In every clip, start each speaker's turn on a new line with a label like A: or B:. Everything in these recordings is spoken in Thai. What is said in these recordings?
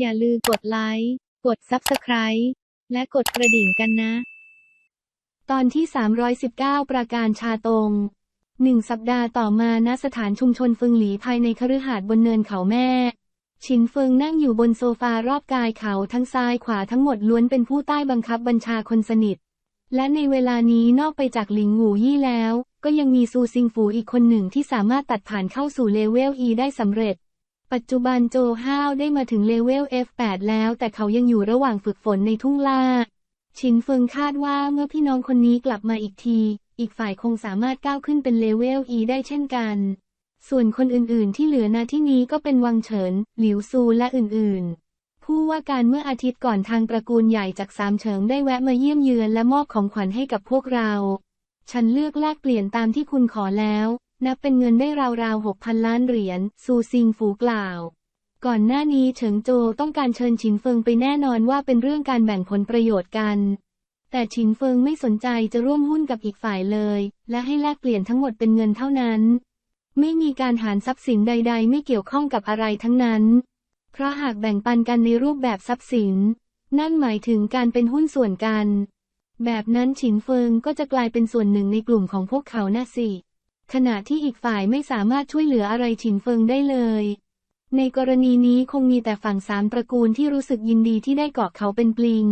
A: อย่าลืมกดไลค์ กด Subscribe และกดกระดิ่งกันนะ ตอนที่ 319 ประการชาตงหนึ่งสัปดาห์ต่อมาณสถานชุมชนฟิงหลีภายในคฤหาสน์บนเนินเขาแม่ฉินเฟิงนั่งอยู่บนโซฟารอบกายเขาทั้งซ้ายขวาทั้งหมดล้วนเป็นผู้ใต้บังคับบัญชาคนสนิท และในเวลานี้นอกไปจากหลิงหูยี่แล้ว ก็ยังมีซูซิงฝูอีกคนหนึ่งที่สามารถตัดผ่านเข้าสู่เลเวล E ได้สำเร็จ ปัจจุบันโจห้าวได้มาถึงเลเวล F8 แล้วแต่เขายังอยู่ระหว่างฝึกฝนในทุ่งล่า ชินเฟิงคาดว่าเมื่อพี่น้องคนนี้กลับมาอีกที อีกฝ่ายคงสามารถก้าวขึ้นเป็นเลเวล E ได้เช่นกัน ส่วนคนอื่นๆ ที่เหลือนาที่นี้ก็เป็นวังเฉิน หลิวซูและอื่นๆ ผู้ว่าการเมื่ออาทิตย์ก่อนทางตระกูลใหญ่จากสามเฉิงได้แวะมาเยี่ยมเยือนและมอบของขวัญให้กับพวกเรา ฉันเลือกแลกเปลี่ยนตามที่คุณขอแล้ว นับเป็นเงินได้ราวๆหกพันล้านเหรียญ ซูซิงฝูกล่าว ก่อนหน้านี้เฉิงโจต้องการเชิญฉินเฟิงไปแน่นอนว่าเป็นเรื่องการแบ่งผลประโยชน์กัน แต่ฉินเฟิงไม่สนใจจะร่วมหุ้นกับอีกฝ่ายเลย และให้แลกเปลี่ยนทั้งหมดเป็นเงินเท่านั้น ไม่มีการหารทรัพย์สินใด ๆ ไม่เกี่ยวข้องกับอะไรทั้งนั้น เพราะหากแบ่งปันกันในรูปแบบทรัพย์สิน นั่นหมายถึงการเป็นหุ้นส่วนกัน แบบนั้นฉินเฟิงก็จะกลายเป็นส่วนหนึ่งในกลุ่มของพวกเขาน่ะสิ ขณะที่อีกฝ่ายไม่สามารถช่วยเหลืออะไรฉินเฟิงได้เลย ในกรณีนี้คงมีแต่ฝั่งสามตระกูลที่รู้สึกยินดีที่ได้เกาะเขาเป็นปลิง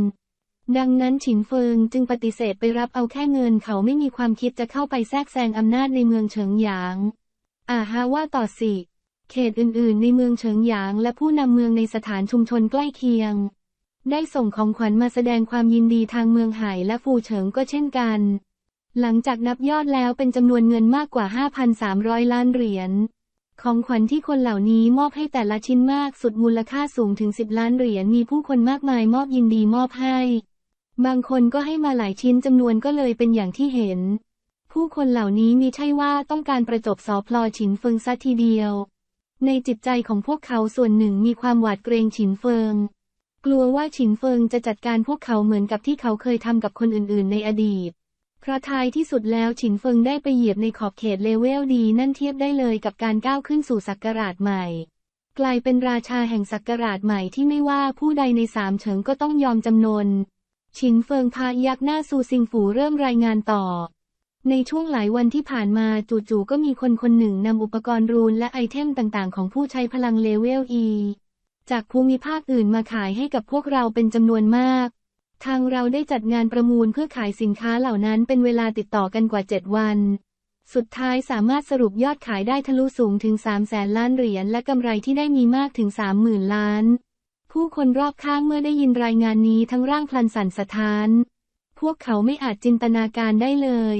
A: ดังนั้นฉินเฟิงจึงปฏิเสธไปรับเอาแค่เงินเขาไม่มีความคิดจะเข้าไปแทรกแซงอำนาจในเมืองเฉิงหยาง อาฮาว่าต่อสิเขตอื่นๆ ในเมืองเฉิงหยางและผู้นำเมืองในสถานชุมชนใกล้เคียง ได้ส่งของขวัญมาแสดงความยินดีทางเมืองไห่และฟูเฉิงก็เช่นกัน หลังจากนับยอดแล้วเป็นจำนวนเงินมากกว่า 5,300 ล้านเหรียญ ของขวัญที่คนเหล่านี้มอบให้แต่ละชิ้นมากสุดมูลค่าสูงถึง 10 ล้านเหรียญมีผู้คนมากมายมอบยินดีมอบให้ บางคนก็ให้มาหลายชิ้นจำนวนก็เลยเป็นอย่างที่เห็น ผู้คนเหล่านี้มีใช่ว่าต้องการประจบสอพลอฉินเฟิงซะทีเดียว ในจิตใจของพวกเขาส่วนหนึ่งมีความหวาดเกรงฉินเฟิง กลัวว่าฉินเฟิงจะจัดการพวกเขาเหมือนกับที่เขาเคยทำกับคนอื่น ๆ ในอดีต เพราะท้ายที่สุดแล้วฉินเฟิงได้ไปเหยียบในขอบเขตเลเวลดีนั่นเทียบได้เลยกับการก้าวขึ้นสู่ศักราชใหม่ กลายเป็นราชาแห่งศักราชใหม่ที่ไม่ว่าผู้ใดในสามเฉิงก็ต้องยอมจำนนฉินเฟิงพายักหน้าซูซิงฝูเริ่มรายงานต่อ ในช่วงหลายวันที่ผ่านมาจู่ๆก็มีคนคนหนึ่งนำอุปกรณ์รูนและไอเทมต่างๆ ของผู้ใช้พลังเลเวล E จากภูมิภาคอื่นมาขายให้กับพวกเราเป็นจำนวนมาก ทางเราได้จัดงานประมูลเพื่อขายสินค้าเหล่านั้นเป็นเวลาติดต่อกันกว่า 7 วัน สุดท้ายสามารถสรุปยอดขายได้ทะลุสูงถึง 3 แสนล้านเหรียญและกำไรที่ได้มีมากถึง 30,000 ล้าน ผู้คนรอบข้างเมื่อได้ยินรายงานนี้ทั้งร่างพลันสั่นสะท้าน พวกเขาไม่อาจจินตนาการได้เลย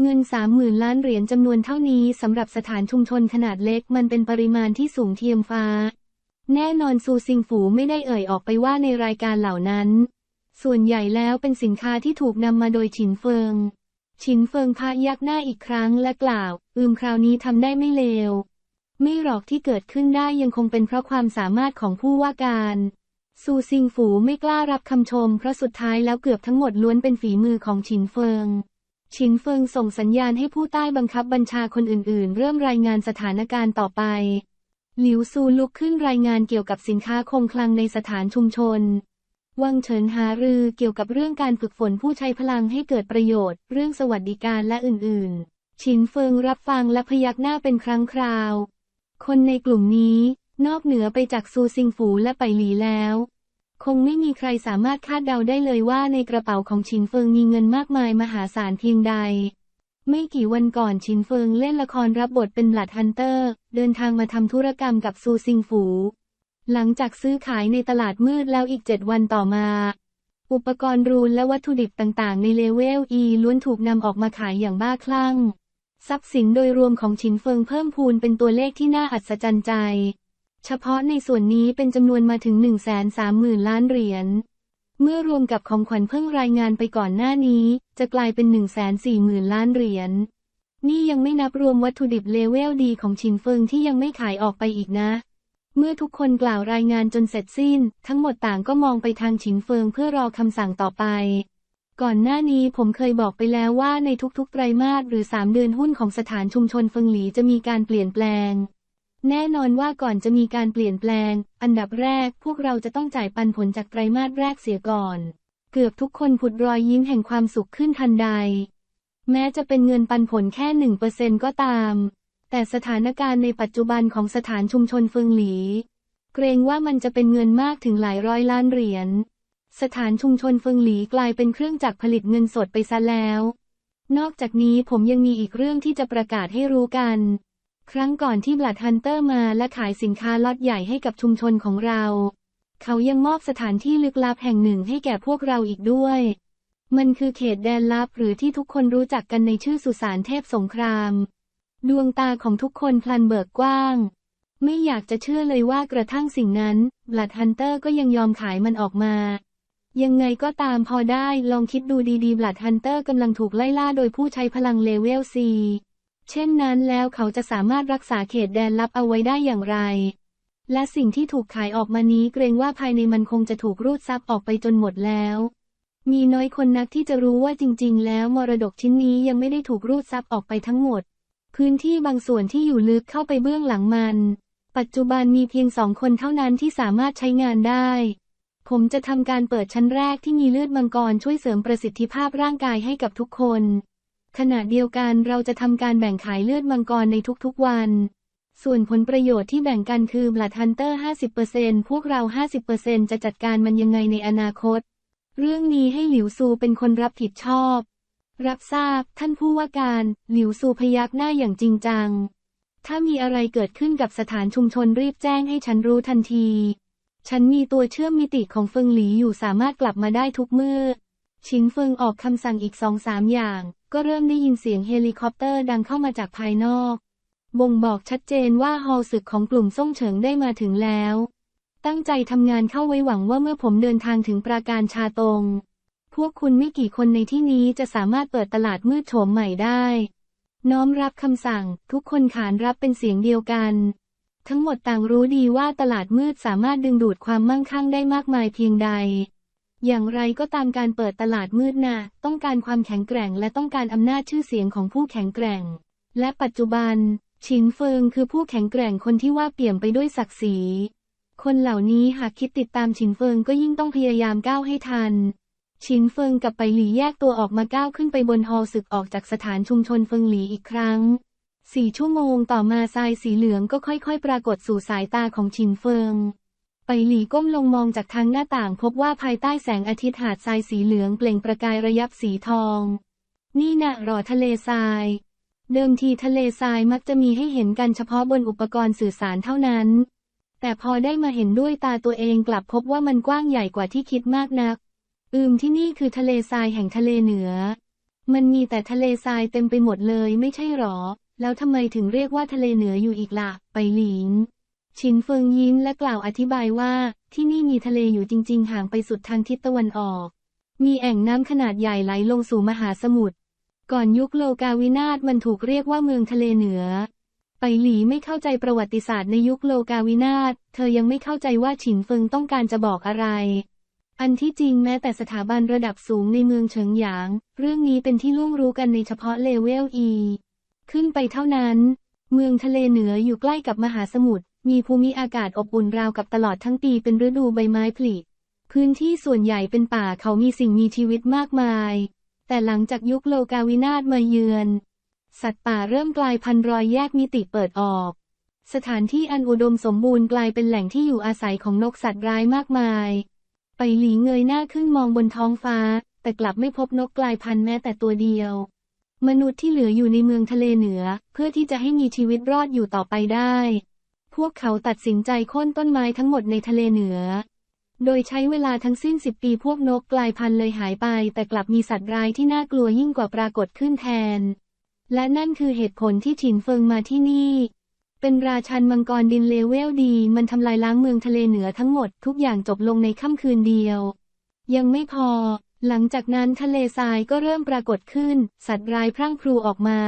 A: เงิน 30,000 ล้านเหรียญจำนวนเท่านี้สำหรับสถานชุมชนขนาดเล็กมันเป็นปริมาณที่สูงเทียมฟ้า แน่นอนซูซิงฝูไม่ได้เอ่ยออกไปว่าในรายการเหล่านั้น ส่วนใหญ่แล้วเป็นสินค้าที่ถูกนำมาโดยฉินเฟิง ฉินเฟิงพายักหน้าอีกครั้งและกล่าว อืมคราวนี้ทำได้ไม่เลว ไม่หรอกที่เกิดขึ้นได้ยังคงเป็นเพราะความสามารถของผู้ว่าการซูซิงฝูไม่กล้ารับคำชม เพราะสุดท้ายแล้วเกือบทั้งหมดล้วนเป็นฝีมือของฉินเฟิง ฉินเฟิงส่งสัญญาณให้ผู้ใต้บังคับบัญชาคนอื่นๆ เริ่มรายงานสถานการณ์ต่อไป หลิวซูลุกขึ้นรายงานเกี่ยวกับสินค้าคงคลังในสถานชุมชน วังเฉินหารือเกี่ยวกับเรื่องการฝึกฝนผู้ใช้พลังให้เกิดประโยชน์ เรื่องสวัสดิการและอื่นๆฉินเฟิงรับฟังและพยักหน้าเป็นครั้งคราว คนในกลุ่มนี้ นอกเหนือไปจากซูซิงฝูและไปหลีแล้ว คงไม่มีใครสามารถคาดเดาได้เลยว่าในกระเป๋าของฉินเฟิงมีเงินมากมายมหาศาลเพียงใด ไม่กี่วันก่อนฉินเฟิงเล่นละครรับบทเป็นบลัดฮันเตอร์ เดินทางมาทำธุรกรรมกับซูซิงฝู หลังจากซื้อขายในตลาดมืดแล้วอีกเจ็ดวันต่อมา อุปกรณ์รูนและวัตถุดิบต่างๆ ในเลเวล E ล้วนถูกนำออกมาขายอย่างบ้าคลั่ง ทรัพย์สินโดยรวมของฉินเฟิงเพิ่มพูนเป็นตัวเลขที่น่าอัศจรรย์ใจ เฉพาะในส่วนนี้เป็นจำนวนมาถึง 1 3 0 0 0 0 ล้านเหรียญ เมื่อรวมกับของขวัญเพิ่งรายงานไปก่อนหน้านี้ จะกลายเป็น 1 4 0 0 0 0 ล้านเหรียญ นี่ยังไม่นับรวมวัตถุดิบเลเวลดีของฉินเฟิงที่ยังไม่ขายออกไปอีกนะ เมื่อทุกคนกล่าวรายงานจนเสร็จสิ้น ทั้งหมดต่างก็มองไปทางฉินเฟิงเพื่อรอคำสั่งต่อไป ก่อนหน้านี้ผมเคยบอกไปแล้วว่าในทุกๆไตรมาสหรือ 3 เดือนหุ้นของสถานชุมชนเฟิงหลีจะมีการเปลี่ยนแปลง แน่นอนว่าก่อนจะมีการเปลี่ยนแปลง อันดับแรกพวกเราจะต้องจ่ายปันผลจากไตรมาสแรกเสียก่อน เกือบทุกคนผุดรอยยิ้มแห่งความสุขขึ้นทันใด แม้จะเป็นเงินปันผลแค่หนึ่งเปอร์เซ็นก็ตาม แต่สถานการณ์ในปัจจุบันของสถานชุมชนฟิงหลี เกรงว่ามันจะเป็นเงินมากถึงหลายร้อยล้านเหรียญ สถานชุมชนฟิงหลีกลายเป็นเครื่องจักรผลิตเงินสดไปซะแล้ว นอกจากนี้ผมยังมีอีกเรื่องที่จะประกาศให้รู้กัน ครั้งก่อนที่บลัดฮันเตอร์มาและขายสินค้าล็อตใหญ่ให้กับชุมชนของเรา เขายังมอบสถานที่ลึกลับแห่งหนึ่งให้แก่พวกเราอีกด้วย มันคือเขตแดนลับหรือที่ทุกคนรู้จักกันในชื่อสุสานเทพสงคราม ดวงตาของทุกคนพลันเบิกกว้าง ไม่อยากจะเชื่อเลยว่ากระทั่งสิ่งนั้นบลัดฮันเตอร์ก็ยังยอมขายมันออกมา ยังไงก็ตามพอได้ลองคิดดูดีๆบลัดฮันเตอร์กำลังถูกไล่ล่าโดยผู้ใช้พลังเลเวลซีเช่นนั้นแล้วเขาจะสามารถรักษาเขตแดนลับเอาไว้ได้อย่างไร และสิ่งที่ถูกขายออกมานี้เกรงว่าภายในมันคงจะถูกรูดซับออกไปจนหมดแล้วมีน้อยคนนักที่จะรู้ว่าจริง ๆ แล้วมรดกชิ้นนี้ยังไม่ได้ถูกรูดซับออกไปทั้งหมด พื้นที่บางส่วนที่อยู่ลึกเข้าไปเบื้องหลังมัน ปัจจุบันมีเพียงสองคนเท่านั้นที่สามารถใช้งานได้ ผมจะทำการเปิดชั้นแรกที่มีเลือดมังกรช่วยเสริมประสิทธิภาพร่างกายให้กับทุกคน ขณะเดียวกันเราจะทำการแบ่งขายเลือดมังกรในทุกๆวัน ส่วนผลประโยชน์ที่แบ่งกันคือบลัดฮันเตอร์ 50%พวกเรา 50%จะจัดการมันยังไงในอนาคต เรื่องนี้ให้หลิวซูเป็นคนรับผิดชอบ รับทราบ ท่านผู้ว่าการ หลิวซูพยักหน้าอย่างจริงจัง ถ้ามีอะไรเกิดขึ้นกับสถานชุมชนรีบแจ้งให้ฉันรู้ทันที ฉันมีตัวเชื่อมมิติของเฟิงหลีอยู่สามารถกลับมาได้ทุกเมื่อ ชินเฟิงออกคำสั่งอีกสองสามอย่าง ก็เริ่มได้ยินเสียงเฮลิคอปเตอร์ดังเข้ามาจากภายนอก บ่งบอกชัดเจนว่าฮอลศึกของกลุ่มซ่งเฉิงได้มาถึงแล้ว ตั้งใจทำงานเข้าไว้หวังว่าเมื่อผมเดินทางถึงปราการชาตง พวกคุณไม่กี่คนในที่นี้จะสามารถเปิดตลาดมืดโฉมใหม่ได้ น้อมรับคำสั่ง ทุกคนขานรับเป็นเสียงเดียวกัน ทั้งหมดต่างรู้ดีว่าตลาดมืดสามารถดึงดูดความมั่งคั่งได้มากมายเพียงใด อย่างไรก็ตามการเปิดตลาดมืดน่ะต้องการความแข็งแกร่งและต้องการอำนาจชื่อเสียงของผู้แข็งแกร่ง และปัจจุบัน ชินเฟิงคือผู้แข็งแกร่งคนที่ว่าเปี่ยมไปด้วยศักดิ์ศรีคนเหล่านี้หากคิดติดตามชินเฟิงก็ยิ่งต้องพยายามก้าวให้ทัน ชินเฟิงกับไปหลีแยกตัวออกมาก้าวขึ้นไปบนฮอลศึกออกจากสถานชุมชนเฟิงหลีอีกครั้งสี่ชั่วโมงต่อมาทรายสีเหลืองก็ค่อยๆ ปรากฏสู่สายตาของชินเฟิง ไปหลีก้มลงมองจากทางหน้าต่างพบว่าภายใต้แสงอาทิตย์หาดทรายสีเหลืองเปล่งประกายระยับสีทอง นี่น่ะหรอทะเลทราย เดิมทีทะเลทรายมักจะมีให้เห็นกันเฉพาะบนอุปกรณ์สื่อสารเท่านั้น แต่พอได้มาเห็นด้วยตาตัวเองกลับพบว่ามันกว้างใหญ่กว่าที่คิดมากนัก อืมที่นี่คือทะเลทรายแห่งทะเลเหนือ มันมีแต่ทะเลทรายเต็มไปหมดเลยไม่ใช่หรอ แล้วทำไมถึงเรียกว่าทะเลเหนืออยู่อีกละ่ะ ไปหลิงชินเฟิงยิ้มและกล่าวอธิบายว่า ที่นี่มีทะเลอยู่จริง ๆ ห่างไปสุดทางทิศตะวันออก มีแอ่งน้ำขนาดใหญ่ไหลลงสู่มหาสมุทร ก่อนยุคโลกาวินาศมันถูกเรียกว่าเมืองทะเลเหนือ ไปหลีไม่เข้าใจประวัติศาสตร์ในยุคโลกาวินาศ เธอยังไม่เข้าใจว่าฉินเฟิงต้องการจะบอกอะไร อันที่จริงแม้แต่สถาบันระดับสูงในเมืองเฉิงหยาง เรื่องนี้เป็นที่ล่วงรู้กันในเฉพาะเลเวล E ขึ้นไปเท่านั้น เมืองทะเลเหนืออยู่ใกล้กับมหาสมุทร มีภูมิอากาศอบอุ่นราวกับตลอดทั้งปีเป็นฤดูใบไม้ผลิพื้นที่ส่วนใหญ่เป็นป่าเขามีสิ่งมีชีวิตมากมาย แต่หลังจากยุคโลกาวินาศมาเยือน สัตว์ป่าเริ่มกลายพันธุ์รอยแยกมิติเปิดออก สถานที่อันอุดมสมบูรณ์กลายเป็นแหล่งที่อยู่อาศัยของนกสัตว์ร้ายมากมาย ไปหลีเงยหน้าขึ้นมองบนท้องฟ้า แต่กลับไม่พบนกกลายพันธุ์แม้แต่ตัวเดียว มนุษย์ที่เหลืออยู่ในเมืองทะเลเหนือ เพื่อที่จะให้มีชีวิตรอดอยู่ต่อไปได้ พวกเขาตัดสินใจโค่นต้นไม้ทั้งหมดในทะเลเหนือ โดยใช้เวลาทั้งสิ้นสิบปีพวกนกกลายพันธุ์เลยหายไป แต่กลับมีสัตว์ร้ายที่น่ากลัวยิ่งกว่าปรากฏขึ้นแทน และนั่นคือเหตุผลที่ฉินเฟิงมาที่นี่ เป็นราชันมังกรดินเลเวลดี มันทำลายล้างเมืองทะเลเหนือทั้งหมดทุกอย่างจบลงในค่ำคืนเดียว ยังไม่พอ หลังจากนั้นทะเลทรายก็เริ่มปรากฏขึ้น สัตว์ร้ายพรั่งพรูออกมา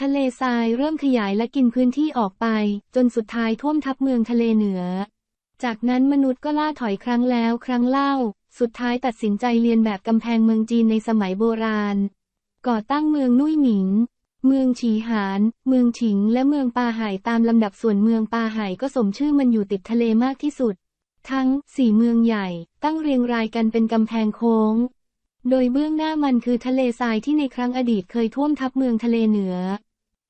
A: ทะเลทรายเริ่มขยายและกินพื้นที่ออกไป จนสุดท้ายท่วมทับเมืองทะเลเหนือ จากนั้นมนุษย์ก็ล่าถอยครั้งแล้วครั้งเล่า สุดท้ายตัดสินใจเรียนแบบกำแพงเมืองจีนในสมัยโบราณ ก่อตั้งเมืองนุ่ยหมิง เมืองฉีหาน เมืองฉิง และเมืองปาไห่ตามลำดับส่วนเมืองปาไห่ก็สมชื่อมันอยู่ติดทะเลมากที่สุด ทั้งสี่เมืองใหญ่ ตั้งเรียงรายกันเป็นกำแพงโค้ง โดยเบื้องหน้ามันคือทะเลทรายที่ในครั้งอดีตเคยท่วมทับเมืองทะเลเหนือ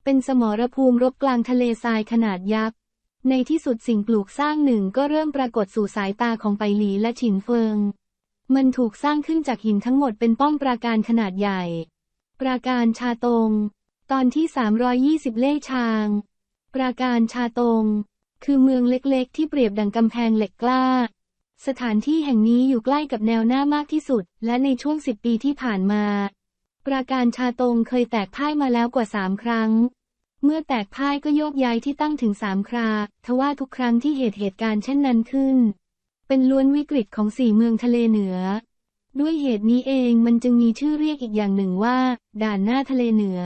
A: เป็นสมรภูมิรบกลางทะเลทรายขนาดยักษ์ ในที่สุดสิ่งปลูกสร้างหนึ่งก็เริ่มปรากฏสู่สายตาของไปหลีและฉินเฟิง มันถูกสร้างขึ้นจากหินทั้งหมดเป็นป้อมปราการขนาดใหญ่ ปราการชาตง ตอนที่ 320 เล่ชาง ปราการชาตง คือเมืองเล็กๆ ที่เปรียบดังกำแพงเหล็กกล้า สถานที่แห่งนี้อยู่ใกล้กับแนวหน้ามากที่สุด และในช่วงสิบปีที่ผ่านมา ปราการชาตงเคยแตกพ่ายมาแล้วกว่าสามครั้ง เมื่อแตกพ่ายก็โยกย้ายที่ตั้งถึงสามครา ทว่าทุกครั้งที่เหตุเหตุการณ์เช่นนั้นขึ้น เป็นล้วนวิกฤตของสี่เมืองทะเลเหนือ ด้วยเหตุนี้เองมันจึงมีชื่อเรียกอีกอย่างหนึ่งว่า ด่านหน้าทะเลเหนือ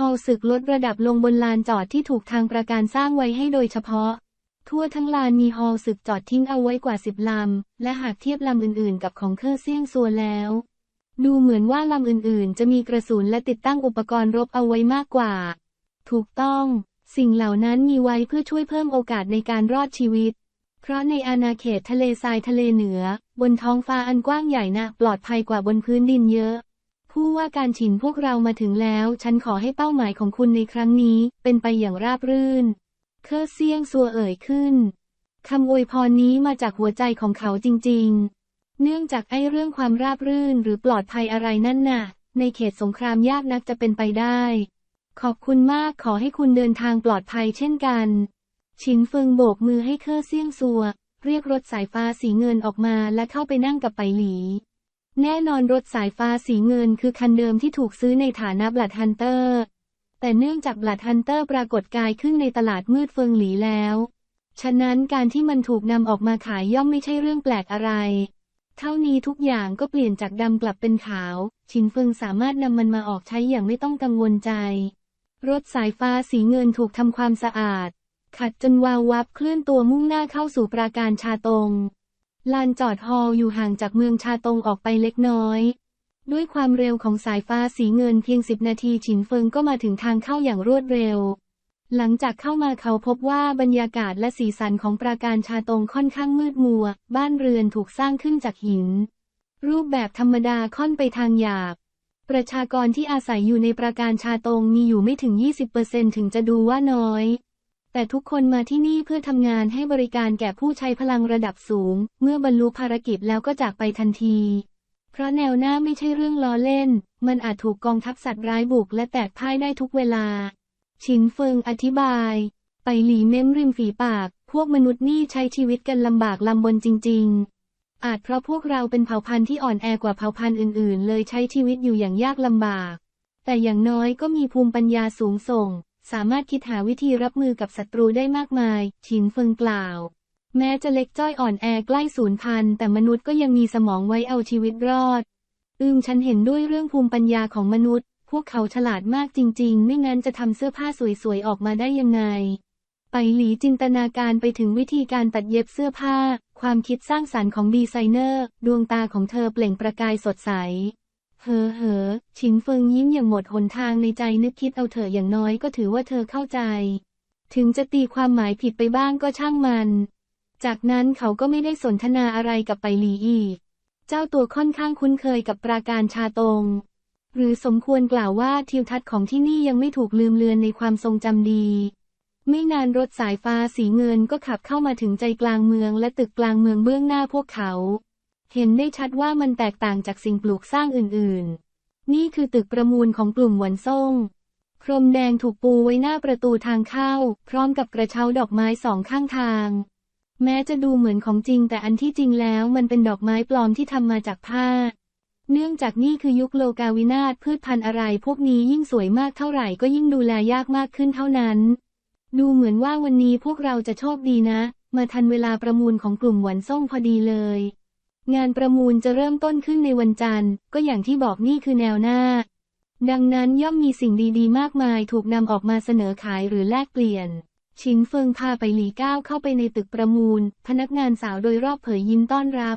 A: ฮอลศึกลดระดับลงบนลานจอดที่ถูกทางประการสร้างไว้ให้โดยเฉพาะ ทั่วทั้งลานมีฮอลศึกจอดทิ้งเอาไว้กว่าสิบลำ และหากเทียบลำอื่นๆ กับของเคอเซียงซัวแล้ว ดูเหมือนว่าลำอื่นๆ จะมีกระสุนและติดตั้งอุปกรณ์รบเอาไว้มากกว่า ถูกต้อง สิ่งเหล่านั้นมีไว้เพื่อช่วยเพิ่มโอกาสในการรอดชีวิต เพราะในอาณาเขตทะเลทรายทะเลเหนือ บนท้องฟ้าอันกว้างใหญ่นะปลอดภัยกว่าบนพื้นดินเยอะ ผู้ว่าการฉินพวกเรามาถึงแล้ว ฉันขอให้เป้าหมายของคุณในครั้งนี้ เป็นไปอย่างราบรื่น เคอเซียงซัวเอ่ยขึ้นคำอวยพรนี้มาจากหัวใจของเขาจริง ๆ เนื่องจากไอ้เรื่องความราบรื่นหรือปลอดภัยอะไรนั่นน่ะ ในเขตสงครามยากนักจะเป็นไปได้ ขอบคุณมากขอให้คุณเดินทางปลอดภัยเช่นกันฉินเฟิงโบกมือให้เคอเซียงซัว เรียกรถสายฟ้าสีเงินออกมาและเข้าไปนั่งกับไปหลี แน่นอนรถสายฟ้าสีเงินคือคันเดิมที่ถูกซื้อในฐานะบลัดฮันเตอร์ แต่เนื่องจากบลัดฮันเตอร์ปรากฏกายขึ้นในตลาดมืดเฟิงหลีแล้ว ฉะนั้นการที่มันถูกนำออกมาขายย่อมไม่ใช่เรื่องแปลกอะไร เท่านี้ทุกอย่างก็เปลี่ยนจากดำกลับเป็นขาว ชินเฟิงสามารถนำมันมาออกใช้อย่างไม่ต้องกังวลใจ รถสายฟ้าสีเงินถูกทำความสะอาด ขัดจนวาววับเคลื่อนตัวมุ่งหน้าเข้าสู่ปราการชาตง ลานจอดฮอลอยู่ห่างจากเมืองชาตงออกไปเล็กน้อย ด้วยความเร็วของสายฟ้าสีเงินเพียงสิบนาทีฉินเฟิงก็มาถึงทางเข้าอย่างรวดเร็ว หลังจากเข้ามาเขาพบว่าบรรยากาศและสีสันของปราการชาตงค่อนข้างมืดมัว บ้านเรือนถูกสร้างขึ้นจากหิน รูปแบบธรรมดาค่อนไปทางหยาบ ประชากรที่อาศัยอยู่ในปราการชาตงมีอยู่ไม่ถึง 20%ถึงจะดูว่าน้อย แต่ทุกคนมาที่นี่เพื่อทำงานให้บริการแก่ผู้ใช้พลังระดับสูง เมื่อบรรลุภารกิจแล้วก็จากไปทันที เพราะแนวหน้าไม่ใช่เรื่องล้อเล่น มันอาจถูกกองทัพสัตว์ร้ายบุกและแตกพ่ายได้ทุกเวลาฉินเฟิงอธิบาย ไปหลีเม้มริมฝีปาก พวกมนุษย์นี่ใช้ชีวิตกันลำบากลำบนจริง ๆ อาจเพราะพวกเราเป็นเผ่าพันธุ์ที่อ่อนแอกว่าเผ่าพันธุ์อื่น ๆ เลยใช้ชีวิตอยู่อย่างยากลำบาก แต่อย่างน้อยก็มีภูมิปัญญาสูงส่ง สามารถคิดหาวิธีรับมือกับศัตรูได้มากมายฉินเฟิงกล่าว แม้จะเล็กจ้อยอ่อนแอใกล้สูญพันธุ์แต่มนุษย์ก็ยังมีสมองไว้เอาชีวิตรอด อืมฉันเห็นด้วยเรื่องภูมิปัญญาของมนุษย์ พวกเขาฉลาดมากจริง ๆ ไม่งั้นจะทำเสื้อผ้าสวยๆออกมาได้ยังไง ไปหลีจินตนาการไปถึงวิธีการตัดเย็บเสื้อผ้า ความคิดสร้างสรรค์ของดีไซเนอร์ ดวงตาของเธอเปล่งประกายสดใส เฮ้อเฮ้อฉินเฟิงยิ้มอย่างหมดหนทางในใจนึกคิดเอาเถอะอย่างน้อยก็ถือว่าเธอเข้าใจ ถึงจะตีความหมายผิดไปบ้างก็ช่างมัน จากนั้นเขาก็ไม่ได้สนทนาอะไรกับไปหลีอีก เจ้าตัวค่อนข้างคุ้นเคยกับปราการชาตง หรือสมควรกล่าวว่าทิวทัศน์ของที่นี่ยังไม่ถูกลืมเลือนในความทรงจำดี ไม่นานรถสายฟ้าสีเงินก็ขับเข้ามาถึงใจกลางเมืองและตึกกลางเมืองเบื้องหน้าพวกเขา เห็นได้ชัดว่ามันแตกต่างจากสิ่งปลูกสร้างอื่นๆ นี่คือตึกประมูลของกลุ่มหวนซ่ง พรมแดงถูกปูไว้หน้าประตูทางเข้า พร้อมกับกระเช้าดอกไม้สองข้างทาง แม้จะดูเหมือนของจริงแต่อันที่จริงแล้วมันเป็นดอกไม้ปลอมที่ทำมาจากผ้า เนื่องจากนี่คือยุคโลกาวินาศพืชพันธุ์อะไรพวกนี้ยิ่งสวยมากเท่าไหร่ก็ยิ่งดูแลยากมากขึ้นเท่านั้น ดูเหมือนว่าวันนี้พวกเราจะโชคดีนะ มาทันเวลาประมูลของกลุ่มหวนซ่งพอดีเลย งานประมูลจะเริ่มต้นขึ้นในวันจันทร์ ก็อย่างที่บอกนี่คือแนวหน้า ดังนั้นย่อมมีสิ่งดีๆ มากมายถูกนำออกมาเสนอขายหรือแลกเปลี่ยน ชินเฟิงพาไปหลีก้าวเข้าไปในตึกประมูล พนักงานสาวโดยรอบเผยยิ้มต้อนรับ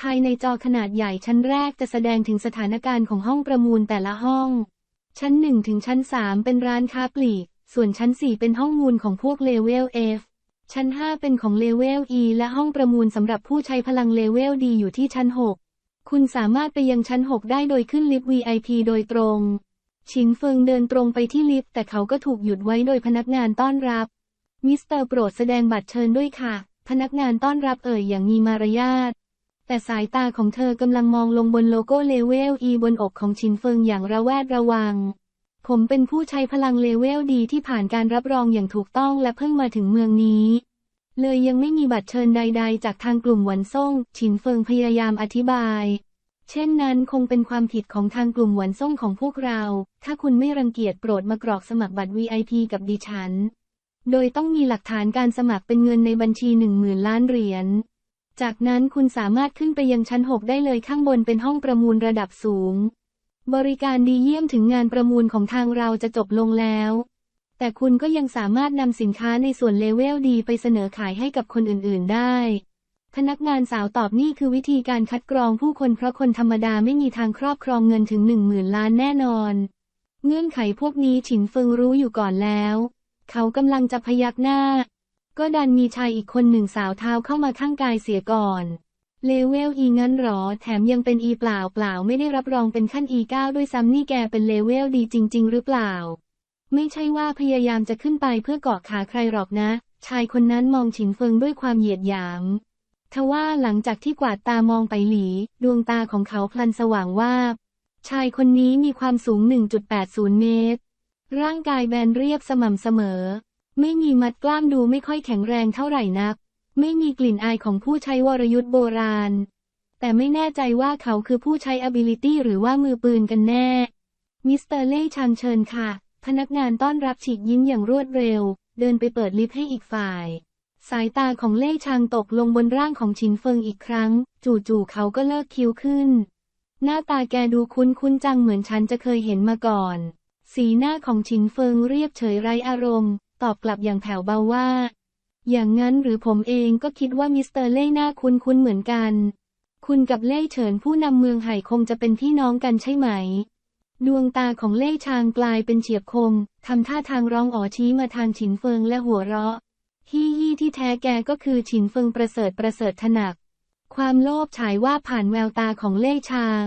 A: ภายในจอขนาดใหญ่ชั้นแรกจะแสดงถึงสถานการณ์ของห้องประมูลแต่ละห้อง ชั้นหนึ่งถึงชั้นสามเป็นร้านค้าปลีก ส่วนชั้นสี่เป็นห้องมูลของพวกเลเวล F ชั้น 5 เป็นของเลเวล E และห้องประมูลสำหรับผู้ใช้พลังเลเวล D อยู่ที่ชั้น 6 คุณสามารถไปยังชั้น 6 ได้โดยขึ้นลิฟต์ VIP โดยตรง ชินเฟิงเดินตรงไปที่ลิฟต์แต่เขาก็ถูกหยุดไว้โดยพนักงานต้อนรับ มิสเตอร์โปรดแสดงบัตรเชิญด้วยค่ะ พนักงานต้อนรับเอ่ยอย่างมีมารยาท แต่สายตาของเธอกำลังมองลงบนโลโก้เลเวล E บนอกของชินเฟิงอย่างระแวดระวัง ผมเป็นผู้ใช้พลังเลเวลดีที่ผ่านการรับรองอย่างถูกต้องและเพิ่งมาถึงเมืองนี้ เลยยังไม่มีบัตรเชิญใด ๆ จากทางกลุ่มหวันซ่งฉินเฟิงพยายามอธิบาย เช่นนั้นคงเป็นความผิดของทางกลุ่มหวันซ่งของพวกเรา ถ้าคุณไม่รังเกียจโปรดมากรอกสมัครบัตร VIP กับดิฉัน โดยต้องมีหลักฐานการสมัครเป็นเงินในบัญชีหนึ่งหมื่นล้านเหรียญจากนั้นคุณสามารถขึ้นไปยังชั้น 6 ได้เลยข้างบนเป็นห้องประมูลระดับสูง บริการดีเยี่ยมถึงงานประมูลของทางเราจะจบลงแล้ว แต่คุณก็ยังสามารถนำสินค้าในส่วนเลเวลดีไปเสนอขายให้กับคนอื่นๆได้ พนักงานสาวตอบนี่คือวิธีการคัดกรองผู้คนเพราะคนธรรมดาไม่มีทางครอบครองเงินถึงหนึ่งหมื่นล้านแน่นอน เงื่อนไขพวกนี้ฉินเฟิงรู้อยู่ก่อนแล้ว เขากำลังจะพยักหน้า ก็ดันมีชายอีกคนหนึ่งสาวเท้าเข้ามาข้างกายเสียก่อน เลเวลอีงั้นหรอ แถมยังเป็นอีเปล่าเปล่าไม่ได้รับรองเป็นขั้นอีเก้าด้วยซ้ำนี่แกเป็นเลเวลดีจริง ๆ หรือเปล่า ไม่ใช่ว่าพยายามจะขึ้นไปเพื่อเกาะขาใครหรอกนะ ชายคนนั้นมองฉินเฟิงด้วยความเหยียดหยาม ทว่าหลังจากที่กวาดตามองไปหลี ดวงตาของเขาพลันสว่างวาบ ชายคนนี้มีความสูง 1.80 เมตร ร่างกายแบนเรียบสม่ำเสมอ ไม่มีมัดกล้ามดูไม่ค่อยแข็งแรงเท่าไหร่นัก ไม่มีกลิ่นอายของผู้ใช้วรยุทธ์โบราณ แต่ไม่แน่ใจว่าเขาคือผู้ใช้ ability หรือว่ามือปืนกันแน่ มิสเตอร์เล่ชังเชิญค่ะ พนักงานต้อนรับฉีกยิ้มอย่างรวดเร็ว เดินไปเปิดลิฟต์ให้อีกฝ่าย สายตาของเล่ชางตกลงบนร่างของชินเฟิงอีกครั้ง จู่ๆเขาก็เลิกคิ้วขึ้น หน้าตาแกดูคุ้นคุ้นๆจังเหมือนฉันจะเคยเห็นมาก่อน สีหน้าของชินเฟิงเรียบเฉยไร้อารมณ์ ตอบกลับอย่างแผ่วเบาว่า อย่างนั้นหรือผมเองก็คิดว่ามิสเตอร์เล่หน้าคุ้นคุ้นเหมือนกัน คุณกับเล่เฉินผู้นำเมืองไห่คงจะเป็นพี่น้องกันใช่ไหม ดวงตาของเล่ชางกลายเป็นเฉียบคมทำท่าทางร้องอ๋อชี้มาทางฉินเฟิงและหัวเราะฮี่ฮี่ที่แท้แกก็คือฉินเฟิงประเสริฐประเสริฐถนัก ความโลภฉายว่าผ่านแววตาของเล่ชาง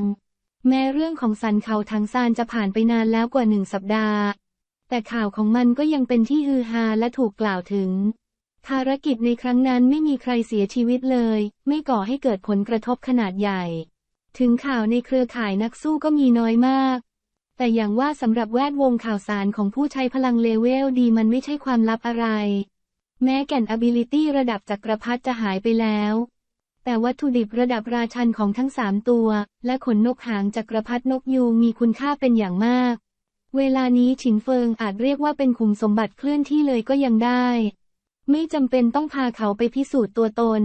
A: แม้เรื่องของสันเขาทางซานจะผ่านไปนานแล้วกว่าหนึ่งสัปดาห์ แต่ข่าวของมันก็ยังเป็นที่ฮือฮาและถูกกล่าวถึง ภารกิจในครั้งนั้นไม่มีใครเสียชีวิตเลย ไม่ก่อให้เกิดผลกระทบขนาดใหญ่ ถึงข่าวในเครือข่ายนักสู้ก็มีน้อยมาก แต่อย่างว่าสำหรับแวดวงข่าวสารของผู้ใช้พลังเลเวลดีมันไม่ใช่ความลับอะไร แม้แก่น ability ระดับจักรพรรดิจะหายไปแล้ว แต่วัตถุดิบระดับราชันของทั้งสามตัว และขนนกหางจักรพรรดินกยูงมีคุณค่าเป็นอย่างมาก เวลานี้ฉินเฟิงอาจเรียกว่าเป็นขุมสมบัติเคลื่อนที่เลยก็ยังได้ ไม่จำเป็นต้องพาเขาไปพิสูจน์ตัวตน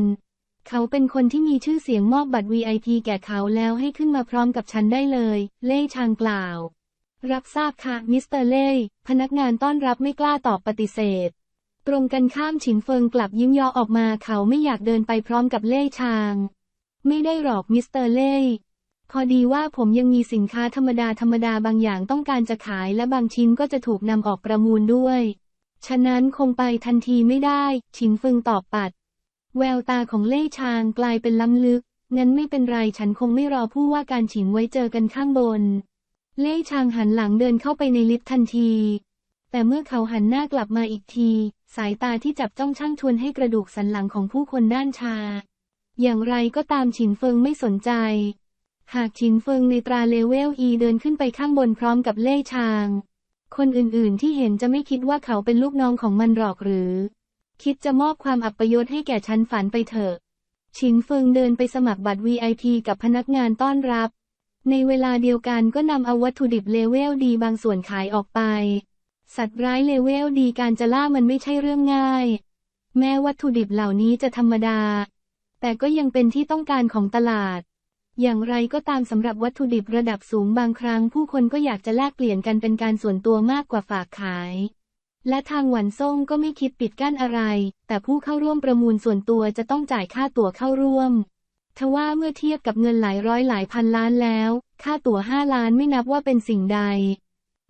A: เขาเป็นคนที่มีชื่อเสียงมอบบัตร VIP แก่เขาแล้วให้ขึ้นมาพร้อมกับฉันได้เลย เล่ชางกล่าว รับทราบค่ะ มิสเตอร์เล่ พนักงานต้อนรับไม่กล้าตอบปฏิเสธ ตรงกันข้ามฉินเฟิงกลับยิ้มยอออกมา เขาไม่อยากเดินไปพร้อมกับเล่ชาง ไม่ได้หรอกมิสเตอร์เล่พอดีว่าผมยังมีสินค้าธรรมดาธรรมดาบางอย่างต้องการจะขายและบางชิ้นก็จะถูกนำออกประมูลด้วย ฉะนั้นคงไปทันทีไม่ได้ ฉินเฟิงตอบปัด แววตาของเล่ชางกลายเป็นล้ำลึก งั้นไม่เป็นไรฉันคงไม่รอผู้ว่าการฉินไว้เจอกันข้างบน เล่ชางหันหลังเดินเข้าไปในลิฟต์ทันที แต่เมื่อเขาหันหน้ากลับมาอีกที สายตาที่จับจ้องช่างชวนให้กระดูกสันหลังของผู้คนด้านชา อย่างไรก็ตามฉินเฟิงไม่สนใจ หากฉินเฟิงในตราเลเวล E เดินขึ้นไปข้างบนพร้อมกับเล่ชาง คนอื่นๆที่เห็นจะไม่คิดว่าเขาเป็นลูกน้องของมันหรอกหรือ คิดจะมอบความอัปยศให้แก่ฉันฝันไปเถอะฉินเฟิงเดินไปสมัครบัตร VIP กับพนักงานต้อนรับ ในเวลาเดียวกันก็นำเอาวัตถุดิบเลเวลดีบางส่วนขายออกไป สัตว์ร้ายเลเวลดีการจะล่ามันไม่ใช่เรื่องง่าย แม้วัตถุดิบเหล่านี้จะธรรมดา แต่ก็ยังเป็นที่ต้องการของตลาด อย่างไรก็ตามสำหรับวัตถุดิบระดับสูงบางครั้ง ผู้คนก็อยากจะแลกเปลี่ยนกันเป็นการส่วนตัวมากกว่าฝากขาย และทางหวันซ่งก็ไม่คิดปิดกั้นอะไร แต่ผู้เข้าร่วมประมูลส่วนตัวจะต้องจ่ายค่าตั๋วเข้าร่วมทว่าเมื่อเทียบกับเงินหลายร้อยหลายพันล้านแล้ว ค่าตั๋วห้าล้านไม่นับว่าเป็นสิ่งใด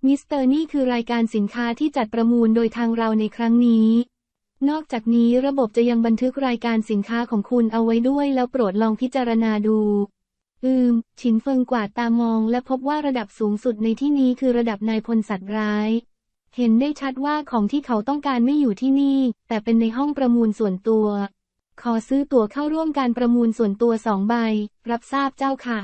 A: มิสเตอร์นี่คือรายการสินค้าที่จัดประมูลโดยทางเราในครั้งนี้นอกจากนี้ระบบจะยังบันทึกรายการสินค้าของคุณเอาไว้ด้วยแล้วโปรดลองพิจารณาดู อืม ฉินเฟิงกวาดตามองและพบว่าระดับสูงสุดในที่นี้คือระดับนายพลสัตว์ร้าย เห็นได้ชัดว่าของที่เขาต้องการไม่อยู่ที่นี่ แต่เป็นในห้องประมูลส่วนตัว ขอซื้อตั๋วเข้าร่วมการประมูลส่วนตัวสองใบ รับทราบเจ้าค่ะ